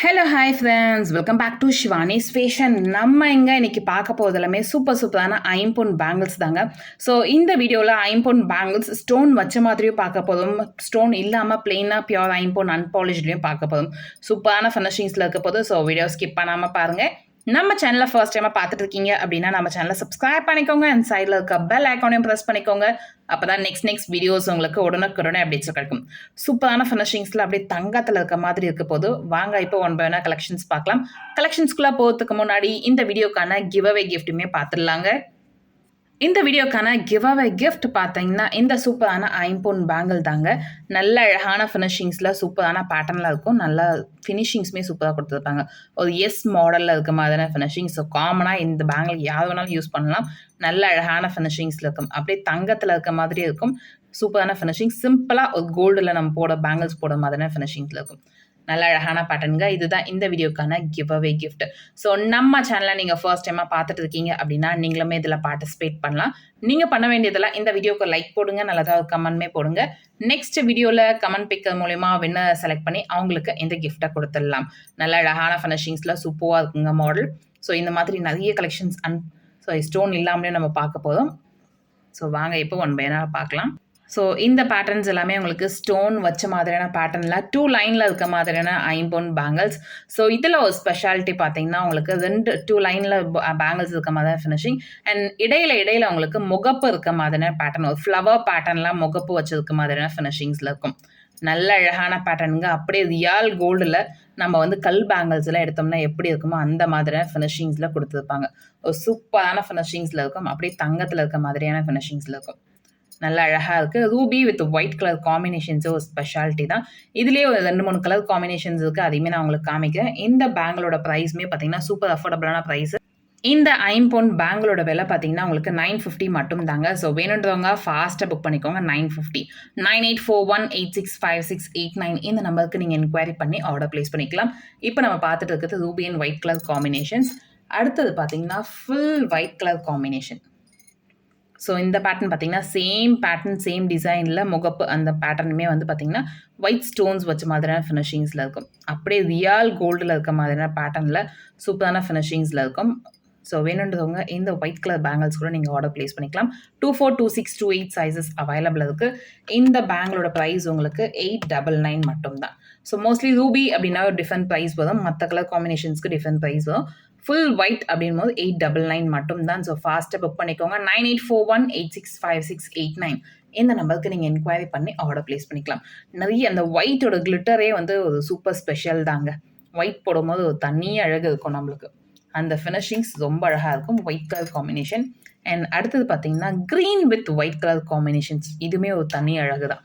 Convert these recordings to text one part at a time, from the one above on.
Hello hi friends welcome back to Shivani's fashion நம்ம இங்கே இன்னைக்கு பார்க்க போகிறது எல்லாமே சூப்பர் சூப்பரான ஐம்பொன் பேங்கிள்ஸ் தாங்க. ஸோ இந்த வீடியோவில் ஐம்பொன் பேங்கிள்ஸ் ஸ்டோன் வச்ச மாதிரியும் பார்க்க போதும் ஸ்டோன் இல்லாமல் பிளெயினாக பியூர் ஐம்பொன் அன்பாலிஷ்லையும் பார்க்க போதும் சூப்பரான ஃபினிஷிங்ஸில் இருக்க போதும் ஸோ வீடியோ ஸ்கிப் பண்ணாமல் பாருங்கள் நம்ம சேனலை ஃபர்ஸ்ட் டைமாக பார்த்துட்டு இருக்கீங்க அப்படின்னா நம்ம சேனலை சப்ஸ்கிரைப் பண்ணிக்கோங்க. அண்ட் சைடில் இருக்க பெல் ஐக்கானையும் ப்ரெஸ் பண்ணிக்கோங்க. அப்போ தான் நெக்ஸ்ட் நெக்ஸ்ட் வீடியோஸ் உங்களுக்கு உடனுக்குடனே அப்டேட்ஸ் கிடைக்கும். சூப்பரான ஃபினிஷிங்ஸில் அப்படியே தங்கத்தில் இருக்க மாதிரி இருக்க போது வாங்க இப்போ ஒன் பை ஒன்னா கலெக்ஷன்ஸ் பார்க்கலாம். கலெக்ஷன்ஸ்குள்ளே போகிறதுக்கு முன்னாடி இந்த வீடியோக்கான கிவ் அவே கிஃப்ட்டுமே பார்த்துடலாங்க. இந்த வீடியோக்கான கிவ் அவே கிஃப்ட் பார்த்தீங்கன்னா இந்த சூப்பரான ஐம்பொன் பேங்கிள் தாங்க. நல்ல அழகான ஃபினிஷிங்ஸில் சூப்பரான பேட்டர்னில் இருக்கும். நல்ல ஃபினிஷிங்ஸுமே சூப்பராக கொடுத்துருப்பாங்க. ஒரு எஸ் மாடலில் இருக்க மாதிரியான ஃபினிஷிங்ஸ் ஸோ காமனாக இந்த பேங்கிள் யார் வேணாலும் யூஸ் பண்ணலாம். நல்ல அழகான ஃபினிஷிங்ஸில் இருக்கும். அப்படியே தங்கத்தில் இருக்க மாதிரி இருக்கும். சூப்பரான ஃபினிஷிங் சிம்பிளாக ஒரு கோல்டில் நம்ம போட பேங்கிள்ஸ் போட மாதிரியான ஃபினிஷிங்ஸில் இருக்கும். நல்ல அழகான பேட்டர்னுங்க இதுதான் இந்த வீடியோக்கான கிவ் அவே கிஃப்ட் ஸோ நம்ம சேனலை நீங்கள் ஃபர்ஸ்ட் டைமாக பார்த்துட்டு இருக்கீங்க அப்படின்னா நீங்களுமே இதில் பார்ட்டிசிபேட் பண்ணலாம். நீங்கள் பண்ண வேண்டியதெல்லாம் இந்த வீடியோக்கு லைக் போடுங்க நல்லதாக கமெண்ட்மே போடுங்க. நெக்ஸ்ட் வீடியோவில் கமெண்ட் பிக்கர் மூலயமா வின்ன செலக்ட் பண்ணி அவங்களுக்கு இந்த கிஃப்ட்டை கொடுத்துடலாம். நல்ல அழகான ஃபினிஷிங்ஸில் சூப்பராக இருக்குங்க மாடல் ஸோ இந்த மாதிரி நிறைய கலெக்ஷன்ஸ் அன் ஸோ ஸ்டோன் இல்லாமலே நம்ம பார்க்க போதும் ஸோ வாங்க இப்போ ஒன் பையனாக பார்க்கலாம். ஸோ இந்த பேட்டர்ன்ஸ் எல்லாமே உங்களுக்கு ஸ்டோன் வச்ச மாதிரியான பேட்டர்னில் டூ லைனில் இருக்க மாதிரியான ஐம்பொன் பேங்கிள்ஸ் ஸோ இதில் ஒரு ஸ்பெஷாலிட்டி பார்த்தீங்கன்னா உங்களுக்கு ரெண்டு டூ லைனில் பேங்கிள்ஸ் இருக்க மாதிரி ஃபினிஷிங் அண்ட் இடையில இடையில உங்களுக்கு முகப்பு இருக்க மாதிரியான பேட்டர்ன் ஒரு ஃப்ளவர் பேட்டர்ன்லாம் முகப்பு வச்சிருக்க மாதிரியான ஃபினிஷிங்ஸில் இருக்கும். நல்ல அழகான பேட்டர்னுங்க அப்படியே ரியால் கோல்டில் நம்ம வந்து கல் பேங்கிள்ஸ்லாம் எடுத்தோம்னா எப்படி இருக்குமோ அந்த மாதிரியான ஃபினிஷிங்ஸில் கொடுத்துருப்பாங்க. ஒரு சூப்பரான ஃபினிஷிங்ஸில் இருக்கும். அப்படியே தங்கத்தில் இருக்க மாதிரியான ஃபினிஷிங்ஸில் இருக்கும். நல்லா அழகாக இருக்குது ரூபி வித் ஒயிட் கலர் காம்பினேஷன்ஸே ஒரு ஸ்பெஷாலிட்டி தான். இதுலேயே ஒரு ரெண்டு மூணு கலர் காம்பினேஷன்ஸ் இருக்குது அதையுமே நான் உங்களுக்கு காமிக்கிறேன். இந்த பேங்களோட ப்ரைஸுமே பார்த்தீங்கன்னா சூப்பர் அஃபோர்டபுளான ப்ரைஸ் இந்த ஐம்பொன் பேங்களோட விலை பார்த்தீங்கன்னா உங்களுக்கு நைன் ஃபிஃப்டி மட்டும் தாங்க. ஸோ வேணுன்றவங்க ஃபாஸ்ட்டாக புக் பண்ணிக்கோங்க. Nine fifty nine eight four one eight six five six eight nine இந்த நம்பருக்கு நீங்கள் என்கொயரி பண்ணி ஆர்டர் ப்ளேஸ் பண்ணிக்கலாம். இப்போ நம்ம பார்த்துட்டு இருக்கிறது ruby and white colour combinations அடுத்தது பார்த்தீங்கன்னா full white colour combination so இந்த பேட்டர்ன் பார்த்தீங்கன்னா சேம் பேட்டர்ன் சேம் டிசைனில் முகப்பு அந்த பேட்டர்னுமே வந்து பார்த்தீங்கன்னா ஒயிட் ஸ்டோன்ஸ் வச்ச மாதிரியான ஃபினிஷிங்ஸில் இருக்கும். அப்படியே ரியால் கோல்டில் இருக்க மாதிரியான பேட்டர்னில் சூப்பரான ஃபினிஷிங்ஸில் இருக்கும். ஸோ வேணுன்றவங்க இந்த ஒயிட் கலர் பேங்கிள்ஸ் கூட நீங்கள் ஆர்டர் ப்ளேஸ் பண்ணிக்கலாம். Two four two six two eight sizes available இருக்குது இந்த பேங்கிளோட ப்ரைஸ் உங்களுக்கு எயிட் டபுள் நைன் மட்டும்தான். ஸோ மோஸ்ட்லி ரூபி அப்படின்னா ஒரு டிஃப்ரெண்ட் ப்ரைஸ் வரும். மற்ற கலர் காம்பினேஷன்ஸ்க்கு டிஃப்ரெண்ட் ப்ரைஸ் வரும். ஃபுல் ஒயிட் அப்படின் போது எயிட் டபுள் நைன் மட்டும்தான். ஸோ ஃபாஸ்ட்டாக புக் பண்ணிக்கோங்க. Nine eight four one eight six five six eight nine இந்த நம்பருக்கு நீங்கள் என்கொயரி பண்ணி ஆர்டர் ப்ளேஸ் பண்ணிக்கலாம். நிறைய அந்த ஒயிட்டோட கிளிட்டரே வந்து ஒரு சூப்பர் ஸ்பெஷல் தாங்க. ஒயிட் போடும்போது ஒரு தனி அழகு இருக்கும் நம்மளுக்கு. அந்த ஃபினிஷிங்ஸ் ரொம்ப அழகாக இருக்கும். ஒயிட் கலர் காம்பினேஷன் அண்ட் அடுத்தது பார்த்தீங்கன்னா green with white colour combinations இதுவுமே ஒரு தனி அழகு தான்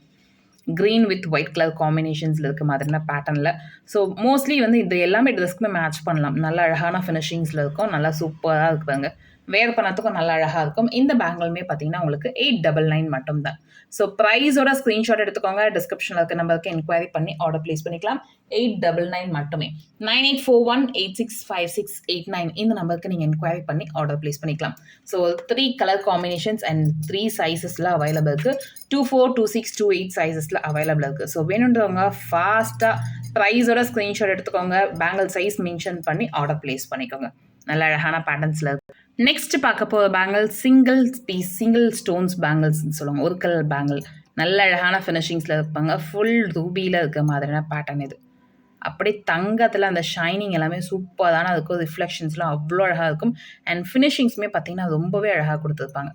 க்ரீன் வித் ஒயிட் கலர் காம்பினேஷன்ஸில் இருக்க மாதிரியான பேட்டர்னில் ஸோ மோஸ்ட்லி வந்து இது எல்லாமே ட்ரெஸ்க்குமே மேட்ச் பண்ணலாம். நல்ல அழகான ஃபினிஷிங்ஸில் இருக்கும். நல்லா சூப்பராக இருக்குதாங்க வேர் பண்ணத்துக்கும் நல்லா அழகாக இருக்கும். இந்த பேங்கிளுமே பார்த்தீங்கன்னா உங்களுக்கு எயிட் டபுள் நைன் மட்டும் தான் ஸோ ப்ரைஸோட ஸ்க்ரீன்ஷாட் எடுத்துக்கோங்க. டிஸ்கிரிப்ஷனில் இருக்க நம்பருக்கு என்கொயரி பண்ணி ஆர்டர் ப்ளேஸ் பண்ணிக்கலாம். எயிட் டபுள் நைன் மட்டுமே. Nine eight four one eight six five six eight nine இந்த நம்பருக்கு நீங்கள் என்கொயரி பண்ணி ஆர்டர் ப்ளேஸ் பண்ணிக்கலாம். So three colour combinations and three சைஸஸில் available இருக்குது two four two six two eight சைஸஸில் available இருக்குது so வேணுன்றவங்க ஃபாஸ்ட்டாக ப்ரைஸோட ஸ்க்ரீன்ஷாட் எடுத்துக்கோங்க. பேங்கிள் சைஸ் மென்ஷன் பண்ணி ஆர்டர் ப்ளேஸ் பண்ணிக்கோங்க. நல்ல அழகான பேட்டர்ன்ஸில் இருக்குது நெக்ஸ்ட் பார்க்க போகிற bangle single piece single stones பேங்கிள்ஸ்னு சொல்லுவாங்க. ஒரு கலர் பேங்கிள் நல்ல அழகான ஃபினிஷிங்ஸில் இருப்பாங்க ஃபுல் ரூபியில் இருக்க மாதிரியான பேட்டர்ன் இது. அப்படியே தங்கத்தில் அந்த ஷைனிங் எல்லாமே சூப்பரான இருக்கும் ரிஃப்ளெக்ஷன்ஸ்லாம் அவ்வளோ அழகாக இருக்கும். அண்ட் ஃபினிஷிங்ஸுமே பார்த்தீங்கன்னா ரொம்பவே அழகாக கொடுத்துருப்பாங்க.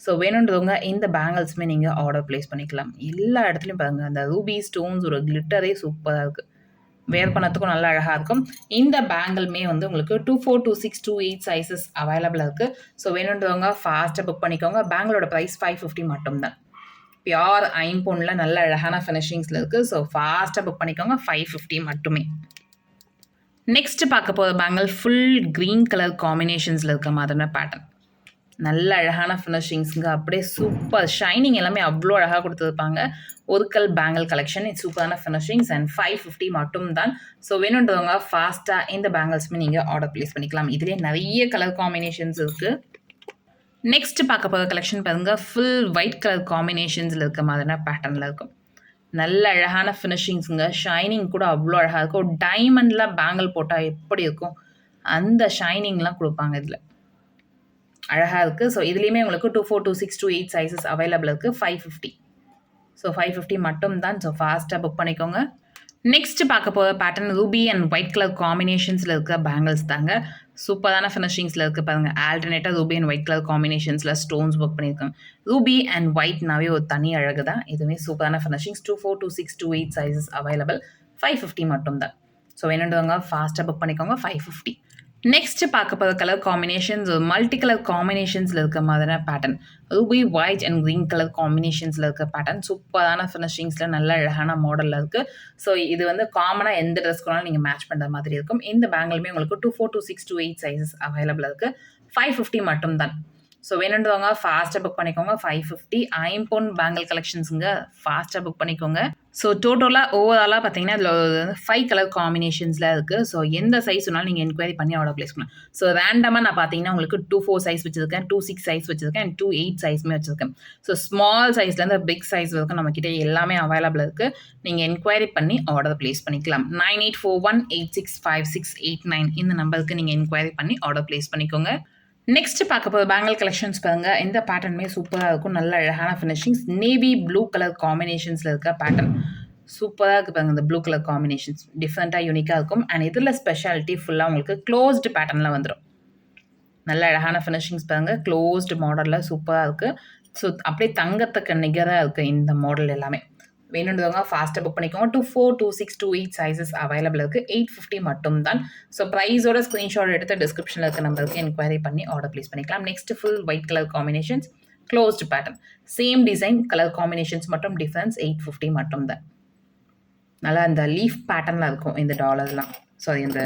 ஸோ வேணுன்றவங்க இந்த பேங்கிள்ஸுமே நீங்கள் ஆர்டர் ப்ளேஸ் பண்ணிக்கலாம். எல்லா இடத்துலையும் பாருங்கள் அந்த ரூபி ஸ்டோன்ஸ் ஒரு கிளிட்டரே சூப்பராக இருக்குது வேர் பண்ணத்துக்கும் நல்லா அழகாக இருக்கும். இந்த பேங்கிள்மே வந்து உங்களுக்கு two four two six two eight sizes அவைலபிளாக இருக்குது ஸோ வேணுன்றவங்க ஃபாஸ்ட்டாக புக் பண்ணிக்கோங்க. பேங்கிளோட ப்ரைஸ் ஃபைவ் ஃபிஃப்டி மட்டும்தான். பியோர் ஐம்பொன்னில் நல்ல அழகான ஃபினிஷிங்ஸில் இருக்குது ஸோ ஃபாஸ்ட்டாக புக் பண்ணிக்கோங்க. ஃபைவ் ஃபிஃப்டி மட்டுமே. நெக்ஸ்ட்டு பார்க்க போகிற பேங்கிள் ஃபுல் க்ரீன் கலர் காம்பினேஷன்ஸில் இருக்க மாதிரியான பேட்டர்ன் நல்ல அழகான ஃபினிஷிங்ஸுங்க அப்படியே சூப்பர் ஷைனிங் எல்லாமே அவ்வளோ அழகாக கொடுத்துருப்பாங்க. ஒருக்கல் பேங்கிள் கலெக்ஷன் சூப்பரான ஃபினிஷிங்ஸ் அண்ட் ஃபைவ் ஃபிஃப்டி மட்டும் தான் ஸோ வேணுன்றவங்க ஃபாஸ்ட்டாக இந்த பேங்கிள்ஸுமே நீங்கள் ஆர்டர் ப்ளேஸ் பண்ணிக்கலாம். இதிலே நிறைய கலர் காம்பினேஷன்ஸ் இருக்குது நெக்ஸ்ட் பார்க்க போகிற கலெக்ஷன் பாருங்கள் ஃபுல் ஒயிட் கலர் காம்பினேஷன்ஸில் இருக்க மாதிரியான பேட்டர்னில் இருக்கும். நல்ல அழகான ஃபினிஷிங்ஸுங்க ஷைனிங் கூட அவ்வளோ அழகாக இருக்கும். டைமண்டில் பேங்கிள் போட்டால் எப்படி இருக்கும்? அந்த ஷைனிங்லாம் கொடுப்பாங்க இதில். அழகாக இருக்குது ஸோ இதுலேயுமே உங்களுக்கு two four two six two eight sizes available இருக்குது five fifty so five fifty மட்டும் தான் ஸோ ஃபாஸ்ட்டாக புக் பண்ணிக்கோங்க. நெக்ஸ்ட் பார்க்க போகிற pattern ruby and white colour காம்பினேஷன்ஸில் இருக்க பேங்கிள்ஸ் தாங்க. சூப்பரான ஃபினிஷிங்ஸில் இருக்குது பாருங்கள் ஆல்டர்னேட்டாக ரூபி அண்ட் ஒயிட் கலர் காம்பினேஷன்ஸில் ஸ்டோன்ஸ் ஒர்க் பண்ணியிருக்காங்க ரூபி அண்ட் ஒயிட்னாவே ஒரு தனி அழகு தான். இதுவுமே சூப்பரான finishings two four two six two eight sizes available five fifty மட்டும் தான் ஸோ வேணுன்றவங்க ஃபாஸ்ட்டாக புக் பண்ணிக்கோங்க. ஃபைவ் ஃபிஃப்டி நெக்ஸ்ட் பார்க்க போகிற கலர் காம்பினேஷன்ஸ் மல்டி கலர் காம்பினேஷன்ஸில் இருக்க மாதிரியான pattern ruby white and green colour காம்பினேஷன்ஸில் இருக்க பேட்டர்ன் சூப்பரான ஃபினிஷிங்ஸில் நல்ல அழகான மாடலில் இருக்குது ஸோ இது வந்து காமனாக எந்த ட்ரெஸ்க்குனாலும் நீங்கள் மேட்ச் பண்ணுற மாதிரி இருக்கும். இந்த பேங்கிலுமே உங்களுக்கு two four two six two eight sizes available இருக்குது ஃபைவ் ஃபிஃப்டி மட்டும் தான் ஸோ வேணுன்றவங்க ஃபாஸ்ட்டாக புக் பண்ணிக்கோங்க. ஃபைவ் ஃபிஃப்டி ஐம்பொன் பேங்கிள் கலெக்ஷன்ஸுங்க ஃபாஸ்ட்டாக புக் பண்ணிக்கோங்க. ஸோ டோட்டலாக ஓவராலாக பார்த்தீங்கன்னா அதில் வந்து ஃபைவ் கலர் காம்பினேஷன்ஸில் இருக்குது ஸோ எந்த சைஸ் வேணாலும் நீங்கள் என்கொயரி பண்ணி ஆர்டர் ப்ளேஸ் பண்ணலாம். ஸோ ரேண்டமாக நான் பார்த்தீங்கன்னா உங்களுக்கு டூ ஃபோர் சைஸ் வச்சிருக்கேன் டூ சிக்ஸ் சைஸ் வச்சிருக்கேன் அண்ட் டூ எயிட் சைஸுமே வச்சிருக்கேன். ஸோ ஸ்மால் சைஸ்லேருந்து பிக் சைஸ் வரைக்கும் நம்மக்கிட்ட எல்லாமே அவைலபிள் இருக்குது நீங்கள் என்கொயரி பண்ணி ஆர்டர் ப்ளேஸ் பண்ணிக்கலாம். Nine eight four one eight six five six eight nine இந்த நம்பருக்கு நீங்கள் என்கொயரி பண்ணி ஆர்டர் ப்ளேஸ் பண்ணிக்கோங்க. நெக்ஸ்ட் பார்க்க போகிற பேங்கிள் கலெக்ஷன்ஸ் பாருங்க. இந்த பேட்டர்னுமே சூப்பராக இருக்கும். நல்ல அழகான ஃபினிஷிங்ஸ் நேவி ப்ளூ கலர் காம்பினேஷன்ஸில் இருக்க பேட்டர்ன் சூப்பராக இருக்குது பாருங்க இந்த ப்ளூ கலர் காம்பினேஷன்ஸ் டிஃப்ரெண்ட்டாக யூனிக்காக இருக்கும். அண்ட் இதில் ஸ்பெஷாலிட்டி ஃபுல்லாக உங்களுக்கு க்ளோஸ்டு பேட்டர்னில் வந்துடும் நல்ல அழகான ஃபினிஷிங்ஸ் பாருங்க. க்ளோஸ்டு மாடலில் சூப்பராக இருக்குது ஸோ அப்படியே தங்கத்துக்கு நிகராக இருக்குது இந்த மாடல் எல்லாமே. வேணுன்றவங்க ஃபாஸ்ட்டாக புக் பண்ணிக்கோங்க. Two four two six two eight sizes available இருக்குது எயிட் ஃபிஃப்டி மட்டும் தான் ஸோ ப்ரைஸோட ஸ்க்ரீன்ஷாட் எடுத்து டிஸ்கிரிப்ஷனில் இருக்க நம்பருக்கு என்கொயரி பண்ணி ஆர்டர் ப்ளேஸ் பண்ணிக்கலாம். Next full white colour combinations closed pattern same design colour combinations மட்டும் டிஃப்ரென்ஸ் எயிட் ஃபிஃப்டி மட்டும் தான் நல்லா இந்த லீஃப் பேட்டர்னில் இருக்கும் இந்த டாலர்லாம் சாரி இந்த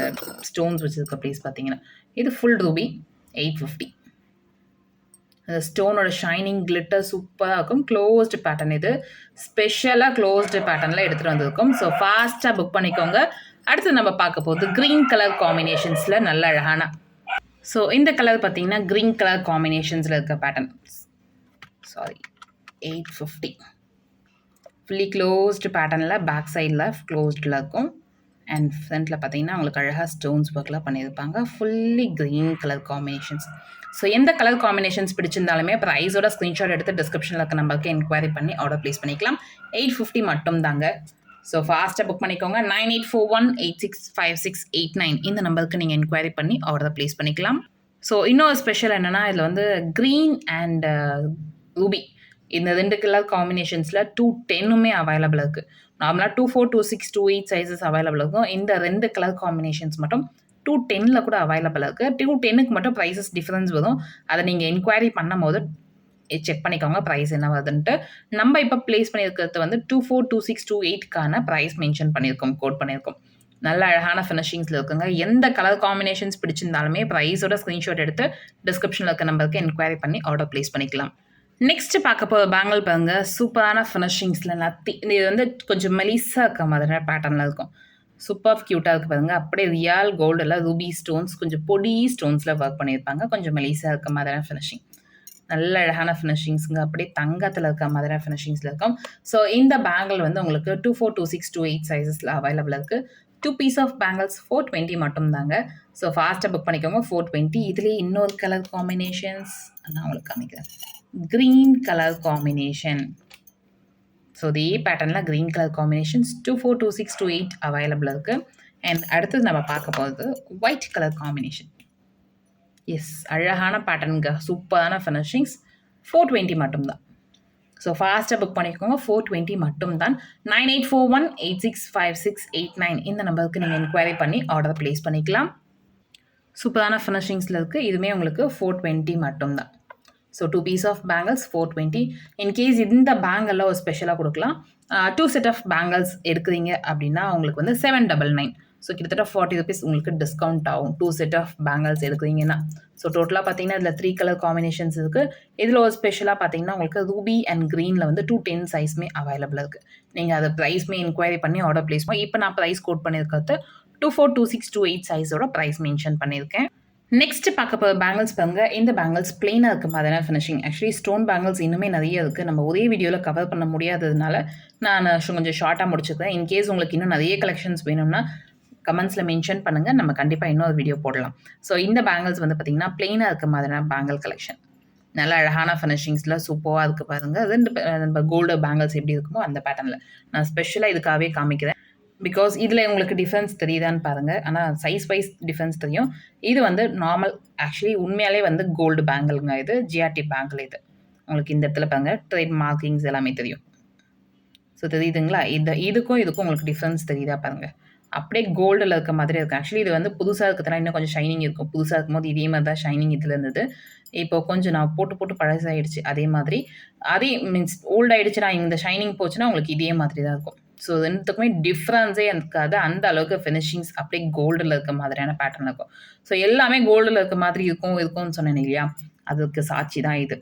ஸ்டோன்ஸ் வச்சுருக்க ப்ளீஸ் பார்த்தீங்கன்னா. இது ஃபுல் ரூபி எயிட் ஃபிஃப்டி அந்த ஸ்டோனோட ஷைனிங் கிளிட்டர் சூப்பராக இருக்கும். க்ளோஸ்டு பேட்டர்ன் இது. ஸ்பெஷலாக க்ளோஸ்டு பேட்டர்னில் எடுத்துகிட்டு வந்திருக்கும். ஸோ ஃபாஸ்ட்டாக புக் பண்ணிக்கோங்க. அடுத்து நம்ம பார்க்க போகுது க்ரீன் கலர் காம்பினேஷன்ஸில் நல்ல அழகான. ஸோ இந்த கலர் பார்த்தீங்கன்னா க்ரீன் கலர் காம்பினேஷன்ஸில் இருக்க pattern sorry eight fifty fully closed பேட்டர்னில் பேக் சைடில் க்ளோஸ்டில் இருக்கும். அண்ட் ஃப்ரண்ட்டில் பார்த்தீங்கன்னா அவங்களுக்கு அழகாக ஸ்டோன்ஸ் ஒர்க்லாம் பண்ணியிருப்பாங்க. Fully green colour combinations so எந்த கலர் காம்பினேஷன்ஸ் பிடிச்சிருந்தாலுமே ப்ரைஸோட ஸ்க்ரீன்ஷாட் எடுத்து டிஸ்கிரிப்ஷனில் இருக்க நம்பருக்கு என்கொயரி பண்ணி ஆர்டர் ப்ளேஸ் பண்ணிக்கலாம். எயிட் ஃபிஃப்டி மட்டும் தாங்க ஸோ ஃபாஸ்ட்டாக புக் பண்ணிக்கோங்க. Nine eight four one eight six five six eight nine இந்த நம்பருக்கு நீங்கள் என்கொயரி பண்ணி ஆர்டர் ப்ளேஸ் பண்ணிக்கலாம். ஸோ இன்னொரு ஸ்பெஷல் என்னென்னா இதில் வந்து க்ரீன் அண்ட் ரூபி இந்த ரெண்டு கலர் காம்பினேஷன்ஸில் டூ டென்னுமே அவைலபிள் இருக்குது நார்மலாக two four two six two eight sizes available இருக்கும். இந்த ரெண்டு கலர் காம்பினேஷன்ஸ் மட்டும் டூ டென்னில் கூட அவைலபிள் இருக்குது டூ டென்னுக்கு மட்டும் ப்ரைஸஸ் டிஃப்ரென்ஸ் வரும். அதை நீங்கள் என்கொயரி பண்ணும் போது செக் பண்ணிக்கோங்க ப்ரைஸ் என்ன வருதுன்ட்டு. நம்ம இப்போ ப்ளேஸ் பண்ணியிருக்கிறது வந்து two four two six two எயிட்க்கான price mention பண்ணியிருக்கோம் கோட் பண்ணியிருக்கோம். நல்ல அழகான ஃபினிஷிங்ஸில் இருக்குங்க. எந்த கலர் காம்பினேஷன்ஸ் பிடிச்சிருந்தாலுமே ப்ரைஸோட ஸ்க்ரீன்ஷாட் எடுத்து டிஸ்கிரிப்ஷனில் இருக்க நம்பருக்கு என்கொயரி பண்ணி ஆர்டர் ப்ளேஸ் பண்ணிக்கலாம். நெக்ஸ்ட் பார்க்க போகிற பேங்கிள் பாருங்க. சூப்பரான ஃபினிஷிங்ஸில் நத்தி இது வந்து கொஞ்சம் மெலிஸாக இருக்க மாதிரி பேட்டர்னில் இருக்கும். சூப்பர் க்யூட்டாக இருக்குது பாருங்க. அப்படியே ரியல் கோல்டில் ரூபி ஸ்டோன்ஸ் கொஞ்சம் பொடி ஸ்டோன்ஸில் ஒர்க் பண்ணியிருப்பாங்க. கொஞ்சம் மெலிஸாக இருக்க மாதிரியான ஃபினிஷிங் நல்ல அழகான ஃபினிஷிங்ஸுங்க அப்படியே தங்கத்தில் இருக்க மாதிரியான ஃபினிஷிங்ஸில் இருக்கும். ஸோ இந்த பேங்கிள் வந்து உங்களுக்கு two four two six two eight சைஸஸில் available இருக்குது two piece of bangles four twenty மட்டும் தாங்க ஸோ ஃபாஸ்ட்டாக புக் பண்ணிக்கோங்க. ஃபோர் டுவெண்ட்டி இதுலேயே இன்னொரு கலர் காம்பினேஷன்ஸ் நான் உங்களுக்கு காமிக்கிறேன். க்ரீன் கலர் காம்பினேஷன் ஸோ இதே பேட்டர்னில் green colour combinations two four two six two eight available இருக்குது அண்ட் அடுத்தது நம்ம பார்க்க போகிறது ஒயிட் கலர் காம்பினேஷன் எஸ் அழகான பேட்டர்னுங்க சூப்பரான ஃபினிஷிங்ஸ் ஃபோர் டுவெண்ட்டி மட்டும்தான். ஸோ ஃபாஸ்ட்டாக புக் பண்ணிக்கோங்க. ஃபோர் டுவெண்ட்டி மட்டும் தான் nine eight four one eight six five six eight nine இந்த நம்பருக்கு நீங்கள் என்கொயரி பண்ணி ஆர்டர் ப்ளேஸ் பண்ணிக்கலாம். சூப்பரான ஃபினிஷிங்ஸில் இருக்குது இதுவுமே உங்களுக்கு ஃபோர் டுவெண்ட்டி மட்டும்தான். So two piece of bangles four twenty in case இந்த பேங்கெல்லாம் ஒரு ஸ்பெஷலாக கொடுக்கலாம். டூ செட் ஆஃப் பேங்கிள்ஸ் எடுக்கிறீங்க அப்படின்னா உங்களுக்கு வந்து செவன் டபுள் நைன் ஸோ கிட்டத்தட்ட ஃபார்ட்டி ருபீஸ் உங்களுக்கு டிஸ்கவுண்ட் ஆகும். டூ செட் ஆஃப் பேங்கிள்ஸ் எடுக்கிறீங்கன்னா. ஸோ டோட்டலாக பார்த்தீங்கன்னா இதில் த்ரீ கலர் காம்பினேஷன்ஸ் இருக்குது இதில் ஒரு ஸ்பெஷலாக பார்த்தீங்கன்னா உங்களுக்கு ரூபி அண்ட் க்ரீனில் வந்து டூ டென் சைஸ்மே அவைலபிள் இருக்குது நீங்கள் அதை ப்ரைஸ்மே இன்கொயரி பண்ணி ஆர்டர் ப்ளேஸ் பண்ணி இப்போ நான் ப்ரைஸ் கோட் பண்ணியிருக்கிறது two four two six two eight சைஸோட price mention பண்ணியிருக்கேன். நெக்ஸ்ட் பார்க்க போகிற பேங்கிள்ஸ் பாருங்க. இந்த பேங்கிள்ஸ் பிளெயினாக இருக்க மாதிரியான ஃபினிஷிங் ஆக்சுவலி ஸ்டோன் பேங்கிள்ஸ் இன்னுமே நிறைய இருக்குது நம்ம ஒரே வீடியோவில் கவர் பண்ண முடியாததுனால நான் கொஞ்சம் ஷார்ட்டாக முடிச்சுக்கிறேன். இன்கேஸ் உங்களுக்கு இன்னும் நிறைய கலெக்ஷன்ஸ் வேணும்னா கமெண்ட்ஸில் மென்ஷன் பண்ணுங்கள் நம்ம கண்டிப்பாக இன்னொரு வீடியோ போடலாம். ஸோ இந்த பேங்கிள்ஸ் வந்து பார்த்திங்கன்னா பிளெயினாக இருக்க மாதிரியான பேங்கிள் கலெக்ஷன் நல்ல அழகான ஃபினிஷிங்ஸில் சூப்பராக இருக்குது பாருங்கள் அது நம்ம கோல்டு பேங்கிள்ஸ் எப்படி இருக்குமோ அந்த பேட்டர்னில் நான் ஸ்பெஷலாக இதுக்காகவே காமிக்கிறேன். பிகாஸ் இதில் உங்களுக்கு டிஃப்ரென்ஸ் தெரியுதான்னு பாருங்கள் ஆனால் சைஸ் வைஸ் டிஃப்ரென்ஸ் தெரியும். இது வந்து நார்மல் ஆக்சுவலி உண்மையாலே வந்து கோல்டு பேங்கிள்ங்க இது ஜிஆர்டி பேங்கிள் இது. உங்களுக்கு இந்த இடத்துல பாருங்கள் ட்ரேட் மார்க்கிங்ஸ் எல்லாமே தெரியும். ஸோ தெரியுதுங்களா? இந்த இதுக்கும் இதுக்கும் உங்களுக்கு டிஃப்ரென்ஸ் தெரியுதா பாருங்கள் அப்படியே கோல்டில் இருக்க மாதிரி இருக்கும். ஆக்சுவலி இது வந்து புதுசாக இருக்கிறதுனா இன்னும் கொஞ்சம் ஷைனிங் இருக்கும். புதுசாக இருக்கும்போது இதே மாதிரி தான் ஷைனிங் இதில் இருந்தது. இப்போ கொஞ்சம் நான் போட்டு போட்டு பழசாயிடுச்சு. அதே மாதிரி அதே மீன்ஸ் ஓல்டாயிடுச்சு நான் இந்த ஷைனிங் போச்சுன்னா உங்களுக்கு இதே மாதிரி தான் இருக்கும். ஸோ ரெண்டுத்துக்குமே டிஃப்ரென்ஸே இருக்காது. அந்த அளவுக்கு ஃபினிஷிங்ஸ் அப்படியே கோல்டில் இருக்க மாதிரியான பேட்டர்ன் இருக்கும். ஸோ எல்லாமே கோல்டில் இருக்க மாதிரி இருக்கும் இருக்கும்னு சொன்னேன் இல்லையா? அதுக்கு சாட்சி தான் இது.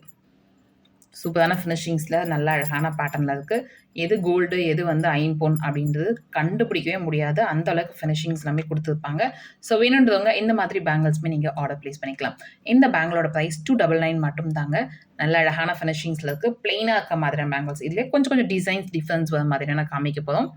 சூப்பரான ஃபினிஷிங்ஸில் நல்ல அழகான பேட்டர்னில் இருக்குது எது கோல்டு எது வந்து ஐம்பொன் அப்படின்றது கண்டுபிடிக்கவே முடியாது. அந்த அளவுக்கு ஃபினிஷிங்ஸ் எல்லாமே கொடுத்துருப்பாங்க. ஸோ வேணுன்றவங்க இந்த மாதிரி பேங்கிள்ஸ்மே நீங்கள் ஆர்டர் ப்ளேஸ் பண்ணிக்கலாம். இந்த பேங்கிளோட ப்ரைஸ் டூ டபுள் நைன் மட்டும் தாங்க நல்ல அழகான ஃபினிஷிங்ஸில் இருக்குது பிளெயினாக இருக்க மாதிரியான பேங்கிள்ஸ் இதுலேயே கொஞ்சம் கொஞ்சம் டிசைன்ஸ் டிஃப்ரென்ஸ் வர மாதிரியான காமிக்க போகிறோம்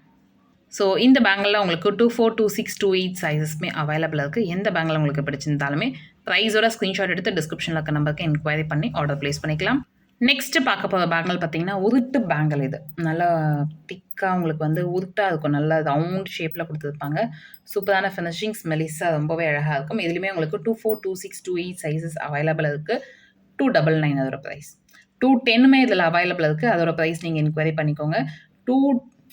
ஸோ இந்த பேங்கில் உங்களுக்கு two four two six two eight சைஸஸ்மே available இருக்குது எந்த பேங்கில் உங்களுக்கு பிடிச்சிருந்தாலுமே ப்ரைஸோட ஸ்க்ரீன்ஷாட் எடுத்து டிஸ்கிரிப்ஷனில் இருக்க நம்பருக்கு என்கொயரி பண்ணி ஆர்டர் ப்ளேஸ் பண்ணிக்கலாம். நெக்ஸ்ட் பார்க்க போகிற பேங்கிள் பார்த்தீங்கன்னா உருட்டு பேங்கிள் இது. நல்லா திக்காக உங்களுக்கு வந்து உருட்டாக இருக்கும். நல்லா ரவுண்ட் ஷேப்பில் கொடுத்துருப்பாங்க. சூப்பரான ஃபினிஷிங்ஸ் ஸ்மெலிஸாக ரொம்பவே அழகாக இருக்கும். இதுலேயுமே உங்களுக்கு two four two six two eight sizes available இருக்குது டூ டபுள் நைன் அதோட ப்ரைஸ் டூ டென்னுமே இதில் அவைலபிள் இருக்குது அதோட ப்ரைஸ் நீங்கள் என்கொயரி பண்ணிக்கோங்க. Two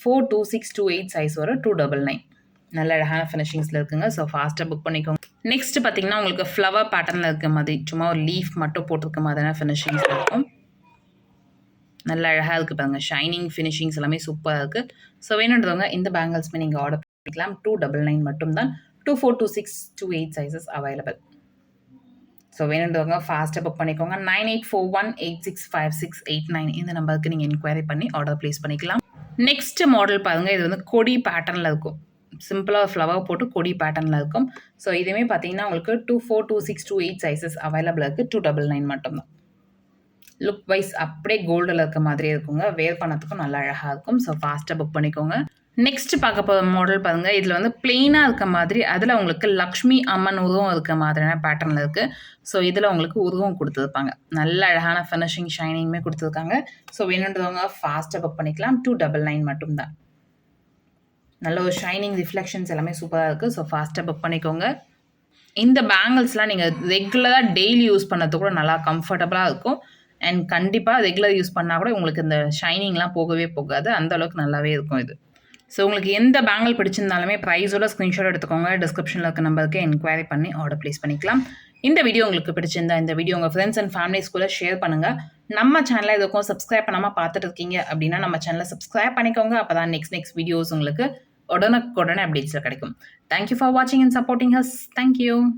four two six two eight size வரும் டூ டபுள் நைன் நல்ல அழகான ஃபினிஷிங்ஸில் இருக்குங்க. ஸோ ஃபாஸ்ட்டாக புக் பண்ணிக்கோங்க. நெக்ஸ்ட் பார்த்தீங்கன்னா உங்களுக்கு ஃப்ளவர் பேட்டர்னில் இருக்க மாதிரி சும்மா ஒரு லீஃப் மட்டும் போட்டிருக்க மாதிரியான ஃபினிஷிங்ஸ் இருக்கும். நல்ல அழகாக இருக்குது பாருங்கள் ஷைனிங் ஃபினிஷிங்ஸ் எல்லாமே சூப்பராக இருக்குது ஸோ வேணுன்றவங்க இந்த பேங்கிள்ஸ்மே நீங்கள் ஆர்டர் பண்ணிக்கலாம். டூ டபுள் நைன் மட்டும்தான். Two four two six two eight sizes available so வேணுன்றவங்க ஃபாஸ்ட்டாக புக் பண்ணிக்கோங்க. Nine eight four one eight six five six eight nine இந்த நம்பருக்கு நீங்கள் என்கொயரி பண்ணி ஆர்டர் ப்ளேஸ் பண்ணிக்கலாம். நெக்ஸ்ட் மாடல் பாருங்கள் இது வந்து கொடி பேட்டர்னில் இருக்கும். சிம்பிளாக ஃப்ளவர் போட்டு கொடி பேட்டர்னில் இருக்கும். ஸோ இதுவுமே பார்த்தீங்கன்னா உங்களுக்கு two four two six two eight sizes available இருக்குது டூ டபுள் நைன் மட்டும்தான். லுக் வைஸ் அப்படியே கோல்டில் இருக்க மாதிரியே இருக்குங்க. வேர் பண்ணதுக்கும் நல்லா அழகாக இருக்கும். ஸோ ஃபாஸ்ட்டாக புக் பண்ணிக்கோங்க. நெக்ஸ்ட் பார்க்க போகிற மாடல் பாருங்கள் இதில் வந்து பிளெயினாக இருக்க மாதிரி அதில் உங்களுக்கு லக்ஷ்மி அம்மன் உருவம் இருக்க மாதிரியான பேட்டர்னில் இருக்குது ஸோ இதில் உங்களுக்கு உருவம் கொடுத்துருப்பாங்க. நல்ல அழகான ஃபினிஷிங் ஷைனிங்குமே கொடுத்துருக்காங்க. ஸோ வேணுன்றவங்க ஃபாஸ்ட்டாக புக் பண்ணிக்கலாம். டூ டபுள் நைன் மட்டும்தான். நல்ல ஒரு ஷைனிங் ரிஃப்ளெக்ஷன்ஸ் எல்லாமே சூப்பராக இருக்குது ஸோ ஃபாஸ்ட்டாக புக் பண்ணிக்கோங்க. இந்த பேங்கிள்ஸ்லாம் நீங்கள் ரெகுலராக டெய்லி யூஸ் பண்ணுறது கூட நல்லா கம்ஃபர்டபுளாக இருக்கும். அண்ட் கண்டிப்பாக ரெகுலர் யூஸ் பண்ணால் கூட உங்களுக்கு இந்த ஷைனிங்லாம் போகவே போகாது. அந்த அளவுக்கு நல்லாவே இருக்கும் இது. ஸோ உங்களுக்கு எந்த பேங்கிள் பிடிச்சிருந்தாலுமே ப்ரைஸோட ஸ்க்ரீன்ஷாட் எடுத்துக்கோங்க. டிஸ்கிரிப்ஷனில் இருக்க நம்பருக்கு என்கொயரி பண்ணி ஆர்டர் ப்ளேஸ் பண்ணிக்கலாம். இந்த வீடியோ உங்களுக்கு பிடிச்சிருந்தா இந்த வீடியோ உங்கள் ஃப்ரெண்ட்ஸ் அண்ட் ஃபேமிலிஸ் கூட ஷேர் பண்ணுங்கள் நம்ம சேனலை இதுக்கும் சப்ஸ்கிரைப் பண்ணாமல் பார்த்துட்டு இருக்கீங்க அப்படின்னா நம்ம சேனலை சப்ஸ்கிரைப் பண்ணிக்கோங்க. அப்போ தான் நெக்ஸ்ட் நெக்ஸ்ட் வீடியோஸ் உங்களுக்கு உடனுக்குடனே அப்டேட்ஸில் கிடைக்கும். தேங்க்யூ ஃபார் வாட்சிங் and supporting us thank you